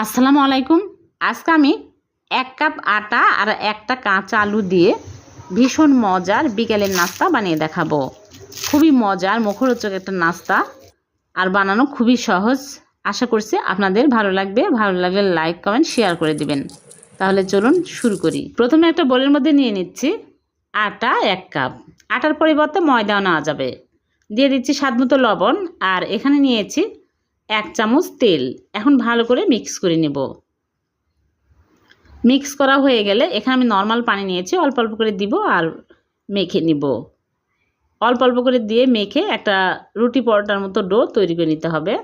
আসসালামু আলাইকুম। আজকে আমি এক কাপ আটা আর একটা কাঁচা আলু দিয়ে ভীষণ মজার বিকেলের নাস্তা বানিয়ে দেখাবো। খুবই মজার, মুখরোচক একটা নাস্তা আর বানানো খুবই সহজ। আশা করছি আপনাদের ভালো লাগবে। ভালো লাগলে লাইক, কমেন্ট, শেয়ার করে দিবেন। তাহলে চলুন শুরু করি। প্রথমে একটা বোলের মধ্যে নিয়ে নিচ্ছি আটা এক কাপ। আটার পরিবর্তে ময়দাও নেওয়া যাবে। দিয়ে দিচ্ছি স্বাদ মতো লবণ আর এখানে নিয়েছি এক চামচ তেল। এখন ভালো করে মিক্স করে নেব। মিক্স করা হয়ে গেলে এখানে আমি নর্মাল পানি নিয়েছি, অল্প অল্প করে দিব আর মেখে নিব। অল্প অল্প করে দিয়ে মেখে একটা রুটি পরোটার মতো ডো তৈরি করে নিতে হবে।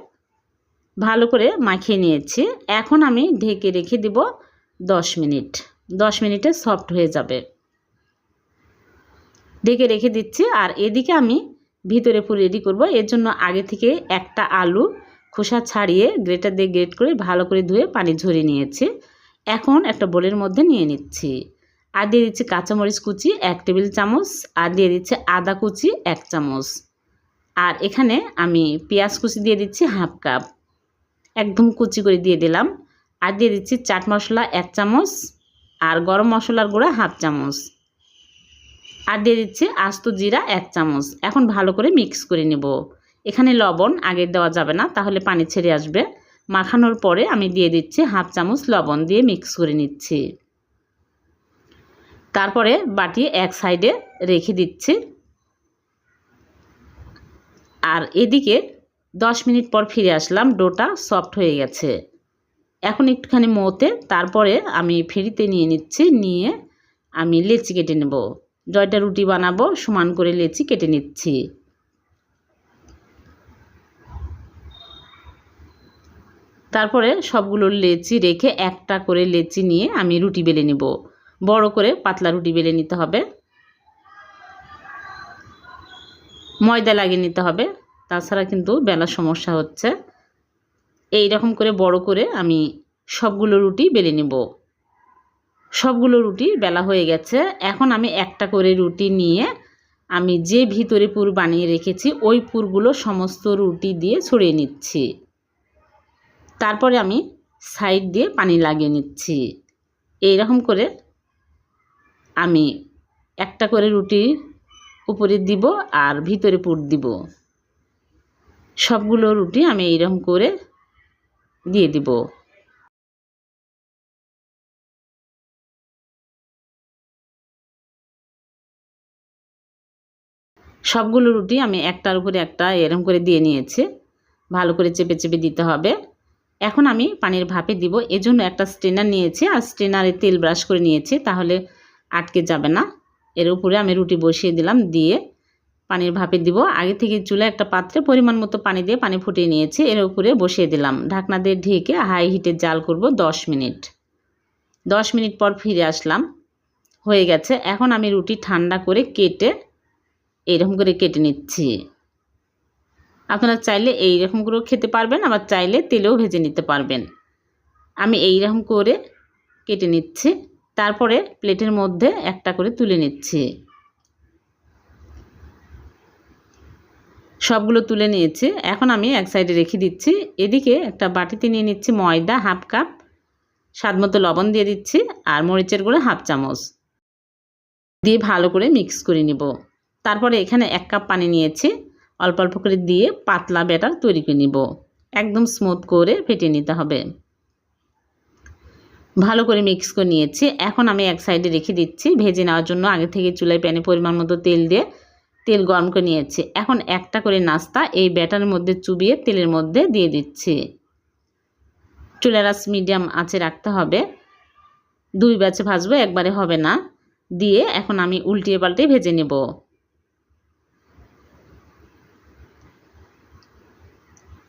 ভালো করে মাখিয়ে নিয়েছি। এখন আমি ঢেকে রেখে দিব দশ মিনিট। দশ মিনিটে সফট হয়ে যাবে। ঢেকে রেখে দিচ্ছি আর এদিকে আমি ভিতরে পুরো রেডি করব। এর জন্য আগে থেকে একটা আলু খোসা ছাড়িয়ে গ্রেটার দিয়ে গ্রেট করে ভালো করে ধুয়ে পানি ঝরিয়ে নিয়েছি। এখন একটা বোলের মধ্যে নিয়ে নিচ্ছি। আর দিয়ে দিচ্ছি কাঁচামরিচ কুচি এক টেবিল চামচ, আর দিয়ে দিচ্ছি আদা কুচি এক চামচ। আর এখানে আমি পেঁয়াজ কুচি দিয়ে দিচ্ছি হাফ কাপ। একদম কুচি করে দিয়ে দিলাম। আর দিয়ে দিচ্ছি চাট মশলা এক চামচ, আর গরম মশলার গুঁড়া হাফ চামচ। আর দিয়ে দিচ্ছি আস্ত জিরা এক চামচ। এখন ভালো করে মিক্স করে নেব। এখানে লবণ আগে দেওয়া যাবে না, তাহলে পানি ছেড়ে আসবে। মাখানোর পরে আমি দিয়ে দিচ্ছি হাফ চামচ লবণ দিয়ে মিক্স করে নিচ্ছি। তারপরে বাটি এক সাইডে রেখে দিচ্ছি। আর এদিকে দশ মিনিট পর ফিরে আসলাম, ডোটা সফট হয়ে গেছে। এখন একটুখানি মতে, তারপরে আমি ফেরিতে নিয়ে নিচ্ছি, নিয়ে আমি লেচি কেটে নেব। জয়টা রুটি বানাবো, সমান করে লেচি কেটে নিচ্ছি। তারপরে সবগুলো লেচি রেখে একটা করে লেচি নিয়ে আমি রুটি বেলে নেব। বড় করে পাতলা রুটি বেলে নিতে হবে। ময়দা লাগিয়ে নিতে হবে। তাছাড়া কিন্তু বেলার সমস্যা হচ্ছে। এই রকম করে বড় করে আমি সবগুলো রুটি বেলে নেব। সবগুলো রুটি বেলা হয়ে গেছে। এখন আমি একটা করে রুটি নিয়ে আমি যে ভিতরে পুর বানিয়ে রেখেছি, ওই পুরগুলো সমস্ত রুটি দিয়ে ছড়িয়ে নিচ্ছি। তারপরে আমি সাইড দিয়ে পানি লাগিয়ে নিচ্ছি। এই রকম করে আমি একটা করে রুটি উপরে দিব আর ভিতরে পুর দিব। সবগুলো রুটি আমি এইরকম করে দিয়ে দিব। সবগুলো রুটি আমি একটার উপরে একটা এরকম করে দিয়ে নিয়েছি। ভালো করে চেপে চেপে দিতে হবে। এখন আমি পানির ভাপে দিব। এজন্য একটা স্ট্রেনার নিয়েছি আর স্ট্রেনারে তেল ব্রাশ করে নিয়েছি, তাহলে আটকে যাবে না। এর উপরে আমি রুটি বসিয়ে দিলাম, দিয়ে পানির ভাপে দিব। আগে থেকে চুলে একটা পাত্রে পরিমাণ মতো পানি দিয়ে পানি ফুটিয়ে নিয়েছি, এর উপরে বসিয়ে দিলাম। ঢাকনা দিয়ে ঢেকে হাই হিটে জাল করব দশ মিনিট। দশ মিনিট পর ফিরে আসলাম। হয়ে গেছে। এখন আমি রুটি ঠান্ডা করে কেটে এইরকম করে কেটে নিচ্ছি। আপনারা চাইলে এই রকম করেও খেতে পারবেন, আবার চাইলে তেলেও ভেজে নিতে পারবেন। আমি এই রকম করে কেটে নিচ্ছি। তারপরে প্লেটের মধ্যে একটা করে তুলে নিচ্ছি। সবগুলো তুলে নিয়েছি। এখন আমি এক সাইডে রেখে দিচ্ছি। এদিকে একটা বাটিতে নিয়ে নিচ্ছি ময়দা, হাফ কাপ, স্বাদ মতো লবণ দিয়ে দিচ্ছি আর মরিচের গুঁড়ো হাফ চামচ। দিয়ে ভালো করে মিক্স করে নিব। তারপরে এখানে এক কাপ পানি নিয়েছি। অল্প অল্প করে দিয়ে পাতলা ব্যাটার তৈরি করে নিব। একদম স্মুথ করে ফেটে নিতে হবে। ভালো করে মিক্স করে নিয়েছি। এখন আমি এক সাইডে রেখে দিচ্ছি। ভেজে নেওয়ার জন্য আগে থেকে চুলায় প্যানে পরিমাণ মতো তেল দিয়ে তেল গরম করে নিয়েছি। এখন একটা করে নাস্তা এই ব্যাটারের মধ্যে চুবিয়ে তেলের মধ্যে দিয়ে দিচ্ছি। চুলের মিডিয়াম আঁচে রাখতে হবে। দুই ব্যাচে ভাজবো, একবারে হবে না। দিয়ে এখন আমি উল্টিয়ে পাল্টে ভেজে নেব।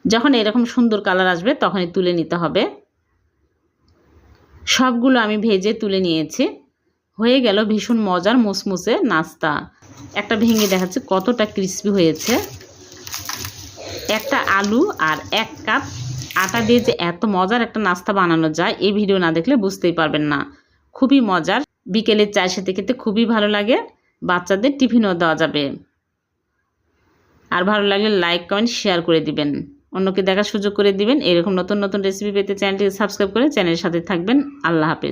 যখন এরকম সুন্দর কালার আসবে, তখনই তুলে নিতে হবে। সবগুলো আমি ভেজে তুলে নিয়েছি। হয়ে গেল ভীষণ মজার মুসমুসে নাস্তা। একটা ভেঙে দেখাচ্ছে কতটা ক্রিস্পি হয়েছে। একটা আলু আর এক কাপ আটা দিয়ে যে এত মজার একটা নাস্তা বানানো যায়, এই ভিডিও না দেখলে বুঝতেই পারবেন না। খুবই মজার। বিকেলের চায়ের সাথে খেতে খুবই ভালো লাগে। বাচ্চাদের টিফিনও দেওয়া যাবে। আর ভালো লাগলে লাইক কমেন্ট শেয়ার করে দিবেন। অন্যকে দেখার সুযোগ করে দিবেন। এরকম নতুন নতুন রেসিপি পেতে চ্যানেলটি সাবস্ক্রাইব করে চ্যানেলের সাথে থাকবেন। আল্লাহ হাফেজ।